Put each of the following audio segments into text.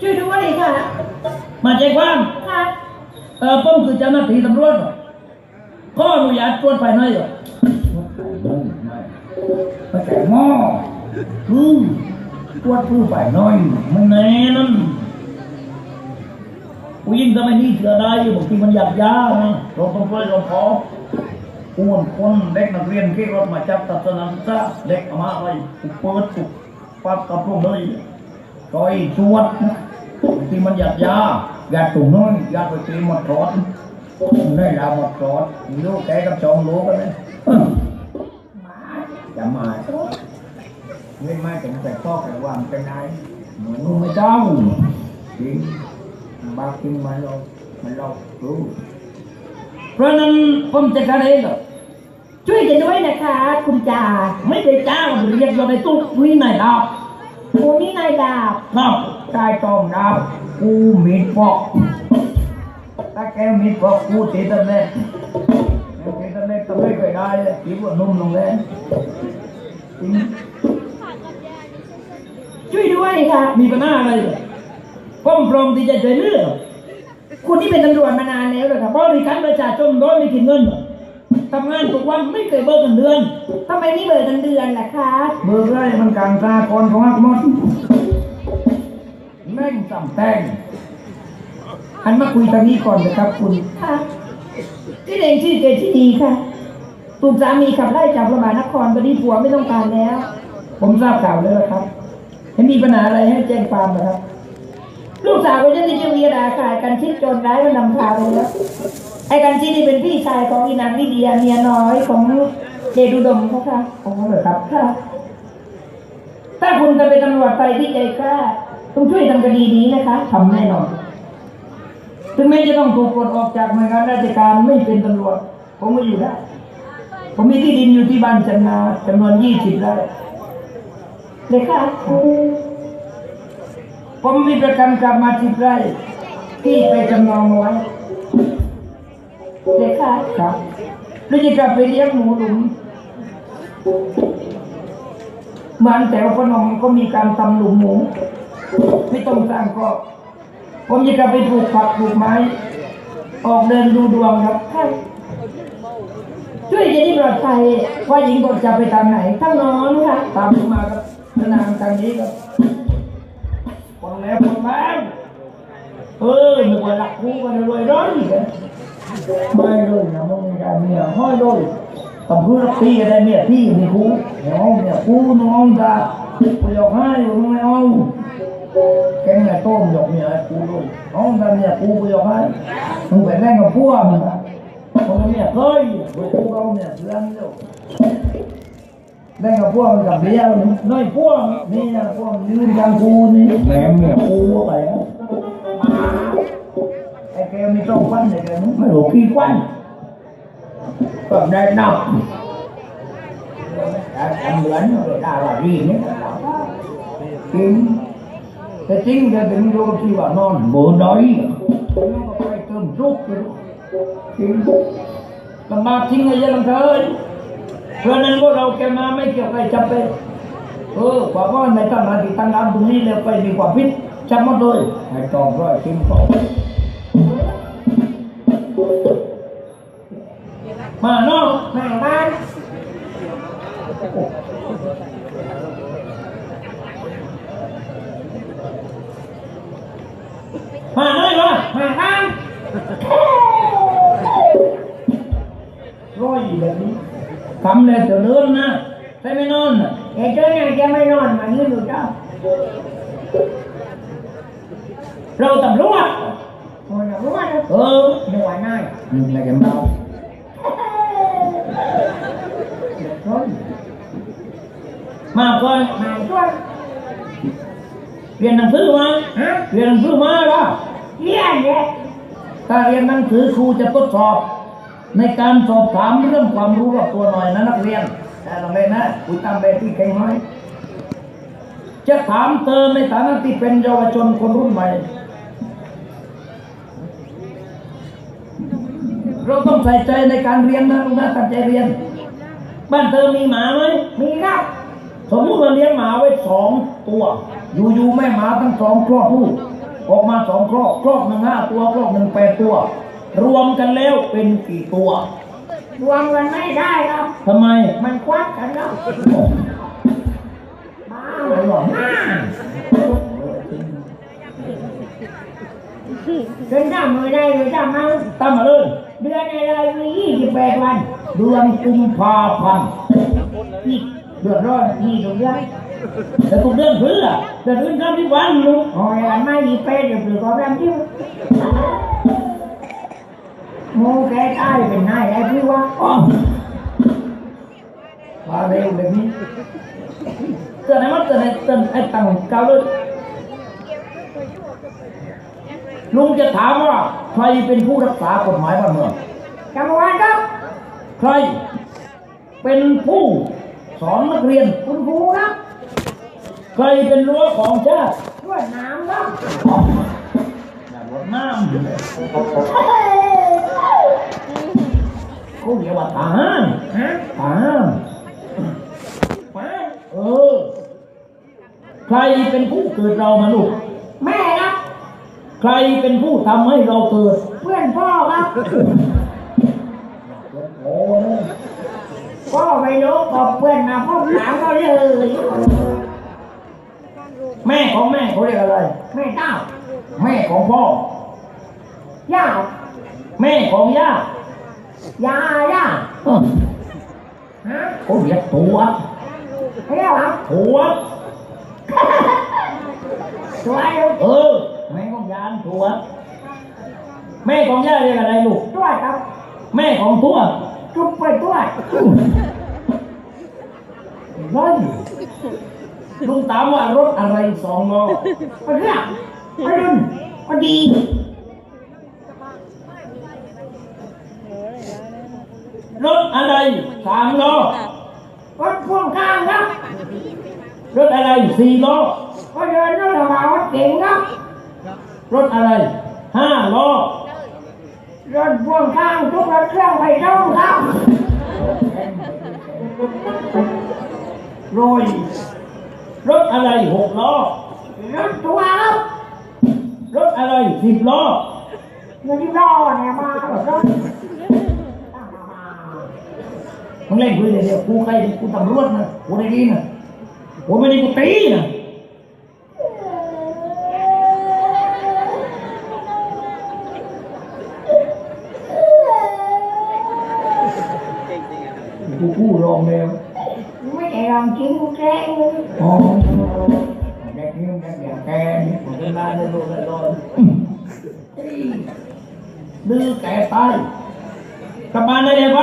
ช่วยด้วยค่ะ มาแจ้งความค่ะเออผมคือเจ้าหน้าที่ตำรวจขออนุญาตตรวจภายในเหรอไม่ใช่หม้ออืมตรวจผู้ฝ่ายน้อยไม่แน่นั่นผู้หญิงทำไมนี่เชื่อได้อยู่บางทีมันหยาบยานะเราต้องช่วยเราพออ้วนคนเด็กนักเรียนที่รถมาจับตัดสนามศึกษาเด็กเอามาไว้ถูกเปิดถูกปับกับพวกเลยต่อยชวดนะบาง ที่มันหยาบยาหยาดตุ่มน้อยหยาดไปตีหมดรอดได้ลาหมดรอดมีลูกแกกับสองลูกกันเลยออจะมาไม่ไม่ถึงแต่พ่อแต่ว่ามันเป็นไงหนูไม่เจ้าจริงบางทีมันเรามันเรารู้เพราะนั้นผมจะการเองเหรอช่วยกันด้วยนะคะ คุณจ่าไม่ได้จ้างเรียกเราไปตุ๊กนี่ไหนดาบโอ้นี่นายดาบครับ ใต้ตองดาบกูมีดปอกถ้าแกมีดปอกกูตีตำแหน่งตีตำแหน่งตำแหน่งไปได้เลยคิดว่านุ่มลงแล้วจริงช่วยด้วยค่ะ มีปัญหาอะไรเหรอผมพร้อมที่จะช่วยเหลือคุณที่เป็นตำรวจมานานแล้วเหรอครับบริการประชาชนโดยไม่คิดเงินทำงานทุกวันไม่เคยเบิกเงินเดือนทำไมไม่เบิกเงินเดือนล่ะคะ เบิกได้มันกลางตากรของอักมด แม่งจำแตงอันมาคุยทางนี้ก่อนนะครับคุณค่ะที่เองชื่อเกชินีค่ะถูกสามีขับไล่จากโรงพยาบาลนครตอนนี้ผัวไม่ต้องการแล้ว ผมทราบข่าวแล้วนะครับเห็นมีปัญหาอะไรให้แจ้งความนะครับ ลูกสาวของฉันที่ชื่อวีราค่ะกันชิดโจรร้ายมันนำพาไปแล้วไอ้กันชิดนี่เป็นพี่ชายของอีนางลิเดียเมียน้อยของเดชอุดมเขาค่ะอ๋อเหรอครับค่ะถ้าคุณจะเป็นตำรวจไทยที่ใจกล้า ต้องช่วยทำคดีนี้นะคะทำแน่นอนถึงแม้จะต้องถูกปลดออกจากหน่วยงานราชการไม่เป็นตำรวจ ผมก็อยู่ได้ ผมมีที่ดินอยู่ที่บ้านจันนาจำนวนยี่สิบไร่เลยค่ะ ผมมีประกันกลับมาสิบไร่ที่ไปจำนองเอาไว้เลยค่ะครับแล้วจะกลับไปเลี้ยงหมูหลุมเหมือนแถวพนมก็มีการทำหลุมหมู ไม่ต้องสร้างก็ผมจะกลับไปปลูกผักปลูกไม้ ออกเดินดูดวงครับค่ะช่วยจะได้ปลอดภัยว่าหญิงก็จะไปทางไหนทั้งน้องค่ะตามมมาครับธนางทางนี้ครับคนแล้วคนแล้วเออหนึ่งวันหลักกูกันรวยร้อยกันไม่เลยนะมึงไม่ได้เมียห้อยเลยตำรวจตีอะไรเมียพี่มีกูน้องเนี่ยกูน้องตากูยกให้มึงไม่เอาไงต้มยกเมียให้กูด้วยน้องตาเมียกูกูยกให้ไปแร่งกับพวกมึงอะมึงเมียเคยกูเอาเมียเพื่อนเดียวได้กับพวกมันเอย พวกนี่นะพวกยืนกลางกูนี่แหลมเนี่ยกูไปนะไอ้แกไม่ต้องควันไอ้แกมึงไม่รู้ขี้ควันก็ได้นับทำเหมือนดาราดีนี่จริง แต่จริงจะถึงดูที่ว่านอนเบน้อยแล้วก็ไปเติมรุกไปจริงลำบากจริงเลยยังเถินเพราะนั้นพวกเราแกมาไม่เกี่ยวกับจับไปเออความว่าในตั้งนที่ตั้งน้ำตรงนี้แล้วไปมีความผิดจับหมดเลยให้ตองร้อยทิมสองมาเนาะแมาบ้าน ทำแล้วจะเลื่อนนะใช่ไหมนอนน่ะเดี๋ยวเจ้าเนี่ยจะไม่นอนมายืนอยู่เจ้าเราตำรวจโอ้ยรู้ว่าเออเดี๋ยววันหน้าอืมอะไรกันเบามาก่อนมาช่วยเรียนหนังสือมาฮะเรียนหนังสือมาล่ะเลี้ยงเนี่ยถ้าเรียนหนังสือครูจะทดสอบ ในการสอบถามเรื่องความรู้รอบตัวหน่อยนะนักเรียนแต่ลองเลยนะคุยตามแบบที่เก่งน้อยจะถามเธอในฐานะที่เป็นเยาวชนคนรุ่นใหม่เราต้องใส่ใจในการเรียนนะลูกนะตั้งใจเรียน บ้านเธอมีหมาไหมมีครับสมมติเราเลี้ยงหมาไว้สองตัว อยู่ๆแม่หมาทั้งสองคลอดลูกออกมาสองครอกครอกหนึ่งห้าตัวครอกหนึ่งแปดตัว รวมกันแล้วเป็นกี่ตัว รวมกันไม่ได้ครับทำไมมันควักกันแล้วบ้าไม่หรอกเดินทางมือได้เลยจ้ามาตั้งมาเลยเดือนอะไรมียี่สิบแปดวันเดือนกุมภาพันธ์อีกเดือดร้อนนี่ถูกเดือนแต่ตุกเดือนเพื่อเดือนอื่นข้ามที่วันลูกโอ้ยอันไม่ยี่แปดเดี๋ยวเปลือกความรำจิ้ว โมแกตายเป็นนายไอ้พี่วะอ๋อมาเร็วแบบนี้เตือนไอ้มันเตือนไอ้เตือนไอ้ตังเก่าเลยลุงจะถามว่า ใครเป็นผู้รักษากฎหมายบ้านเมืองจังหวัดครับ ใครเป็นผู้สอนนักเรียนคุณครูครับ ใครเป็นรั้วของชาติด้วยน้ำครับอย่าลดน้ำ เลยเขาเรียกว่าทหารฮะทหารมาเออ ใครเป็นผู้เกิดเรามาลูกแม่ครับ ใครเป็นผู้ทำให้เราเกิด เพื่อนพ่อครับโอ้ยพ่อไม่รู้บอกเพื่อนมาพ่อถามก็เลยแม่ของแม่เขาเรียกอะไร แม่เต้า แม่ของพ่อย่าแม่ของย่า ย่าย่าเออฮะเขาเรียกตัวเรียกว่าหัวสวยลูกเออแม่ของยานตัวแม่ของย่าเรียกอะไรลูกด้วยครับ แม่ของตัวจุ๊บไปด้วยร้อยลุงถามว่ารถอะไรสองล้อไปเรื่องไปรุ่นไปดี รถอะไรสามล้อรถพ่วงข้างครับรถอะไรสี่ล้อก็เดินนั่งระหว่างรถเก๋งครับรถอะไรห้าล้อรถพ่วงข้างทุกรถเครื่องไปต้องครับโรยรถอะไรหกล้อรถตัวครับ มาหรถรถมึงเล่นคุยเดี๋ยวกูใครกูตำรวจนะกูได้ดีนะกูไม่ได้กูตีนะกูกู้รองแล้วไม่ได้ลองกินกูแกล้งเลยอ๋อเด็กนี่เด็กอย่างแกนี่ผมจะมาในโลกในโลกดื้อแก่ตายกลับบ้านได้เลยไป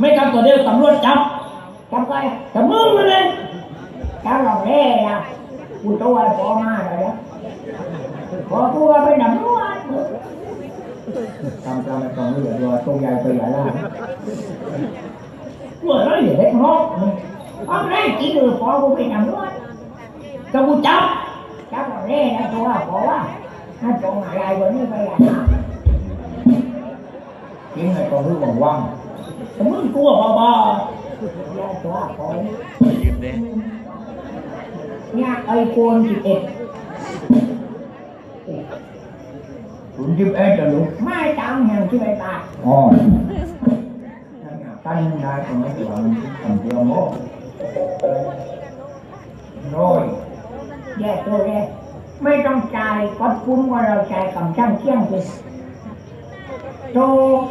ไม่รับไม่กลับตัวเดียวตำรวจจับจำไปจับมึงมาเลยจำลองเล่นะกูตัวพอมาเลยนะพอตัวไปนำรวจทำตามไม่ต้องเลือดรอตรงใหญ่ตัวใหญ่ล่าเมื่อไรเด็กฮอกตอนแรกกินเลยพอกูไปนำรวจจะกูจับจำลองเล่นะตัวพอว่าถ้าจงอะไรวันนี้ไปอะนะกินไอ้ตรงที่ว่างว่าง แต่มึงตัวบ้าบ้าอย่าตัวพอเนี่ยไอโฟนสิบเอ็ดศูนย์สิบเอ็ดจะรู้ไม่จังแห่งที่ไปตายอ๋อตั้งได้ตรงนี้ตัวมันทำเดียวโม่ร้อยแย่ตัวเลยไม่ต้องจ่ายก็คุ้มว่าเราจ่ายกับช่างเที่ยงเลย โทร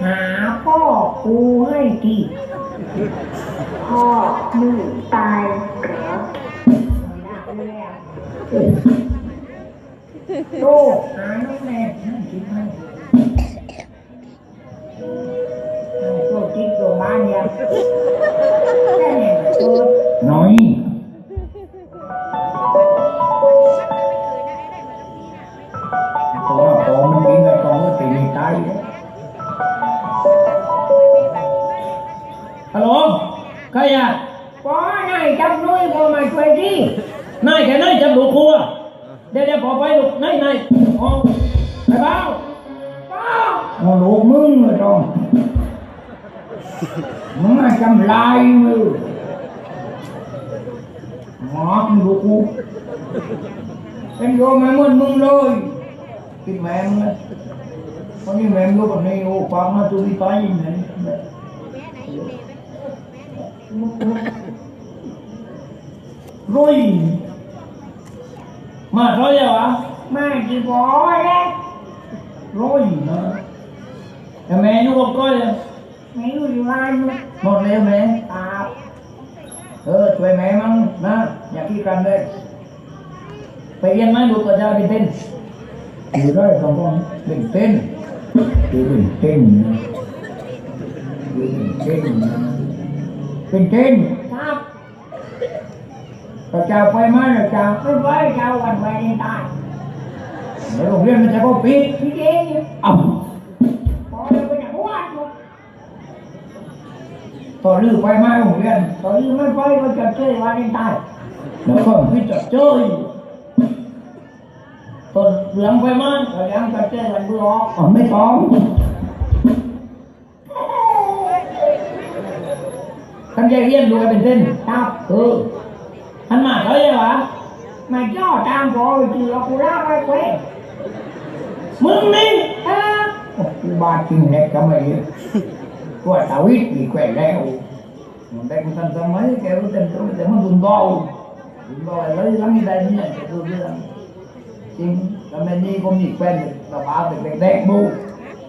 หาพ่อกูให้ทีพ่อมึงตายเหรอโตหาน้องแม่นั่คิดให้โตจิตโตบ้านยังแค่เนี่ยโตน้อย ดี๋ยวเดี๋ยวพอไปลูกนายนายอ๋อไปเบ้าพ่อเอาลูกมึงเลยจองมึงมาจำลายมือหมอกมึงลูกกูเป็นโยมมาเหมือนมึงเลยคิดแม่มึงนะวันนี้แม่มึงรู้แบบนี้โอ้ฟังมาตุลีตายยังไงรุ่ย มาเท่าไหร่วะมาจีบอเลยร้อยนะแต่แม่อยู่กับก้อยอะไม่รู้อยู่บ้านมั้ยหมดแล้วแม่ตาเออช่วยแม่มั้งนะอย่าขี้กันเลยไปเรียนไหมลูกก็จะไปเต้นอยู่ได้สองคนเล่นเต้นอยู่เป็นเต้นนะอยู่เป็นเต้นนะเป็นเต้น ครับพระไปมาพระเจ้าไม่ไปเจ้าวันไปในตายแล้วโรงเรียนมันจะก็ปิดพี่เองเนี่ยอ้าพอเราไปจากวัดหมดตอนลื้อไปมาโรงเรียนตอนนี้ไม่ไปก็จะเจอวันในตายแล้วก็พิจารเจ้ยตอนเหลืองไปมาเรายังจะเจอวันเบื่ออ๋อไม่ต้องท่านใจเรียนดูกันเป็นเส้นครับเออ ท่านมาเขาใช่ปะมาจ่อตามพอไปจีเรากูรักไว้เว้ยมึงนี่เออกูบาดจริงเล็กก็ไม่เยอะตัวตาวิทมีแขวนแล้วมันได้คุณท่านสมัยแกรู้เต็มตัวแต่มันดุนเบาดุนเบาอะไรหลังนี้ได้เนี่ยแกดูเรื่องจริงแล้วแม่นี่ก็มีแฟนกระบาเด็กๆบู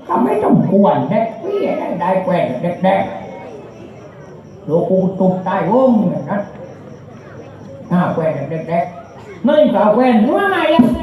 ก็ไม่ต้องกวนเด็กพี่ได้ได้แขวนเด็กๆโลกูตุกตายวงอย่างนั้น ห้าแควนเด็กนั่นกาแฟนว่าไงยังไง